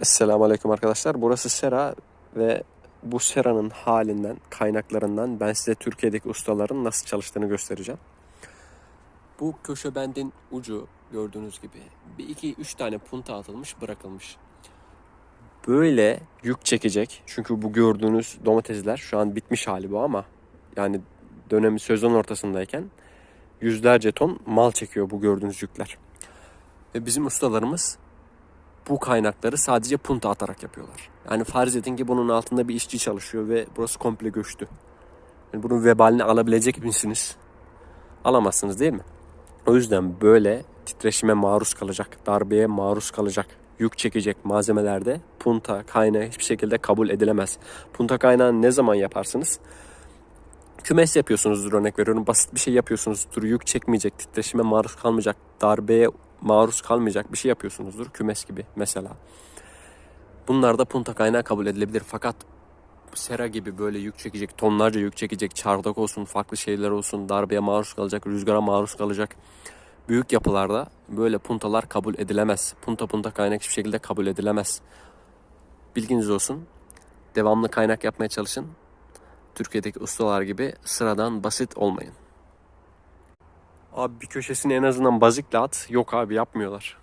Esselamu Aleyküm arkadaşlar. Burası Sera ve bu Sera'nın halinden, kaynaklarından ben size Türkiye'deki ustaların nasıl çalıştığını göstereceğim. Bu köşe bendin ucu gördüğünüz gibi bir iki üç tane punta atılmış bırakılmış. Böyle yük çekecek. Çünkü bu gördüğünüz domatesler şu an bitmiş hali bu ama yani dönemi sezon ortasındayken yüzlerce ton mal çekiyor bu gördüğünüz yükler. Ve bizim ustalarımız bu kaynakları sadece punta atarak yapıyorlar. Yani farz edin ki bunun altında bir işçi çalışıyor ve burası komple göçtü. Yani bunun vebalini alabilecek misiniz? Alamazsınız değil mi? O yüzden böyle titreşime maruz kalacak, darbeye maruz kalacak, yük çekecek malzemelerde punta kaynağı hiçbir şekilde kabul edilemez. Punta kaynağını ne zaman yaparsınız? Kümes yapıyorsunuzdur örnek veriyorum. Basit bir şey yapıyorsunuzdur. Yük çekmeyecek, titreşime maruz kalmayacak, darbeye maruz kalmayacak bir şey yapıyorsunuzdur. Kümes gibi mesela. Bunlar da punta kaynağı kabul edilebilir. Fakat sera gibi böyle yük çekecek, tonlarca yük çekecek, çardak olsun, farklı şeyler olsun, darbeye maruz kalacak, rüzgara maruz kalacak. Büyük yapılarda böyle puntalar kabul edilemez. Punta punta kaynak hiçbir şekilde kabul edilemez. Bilginiz olsun. Devamlı kaynak yapmaya çalışın. Türkiye'deki ustalar gibi sıradan basit olmayın. Abi bir köşesini en azından bazikle at. Yok abi yapmıyorlar.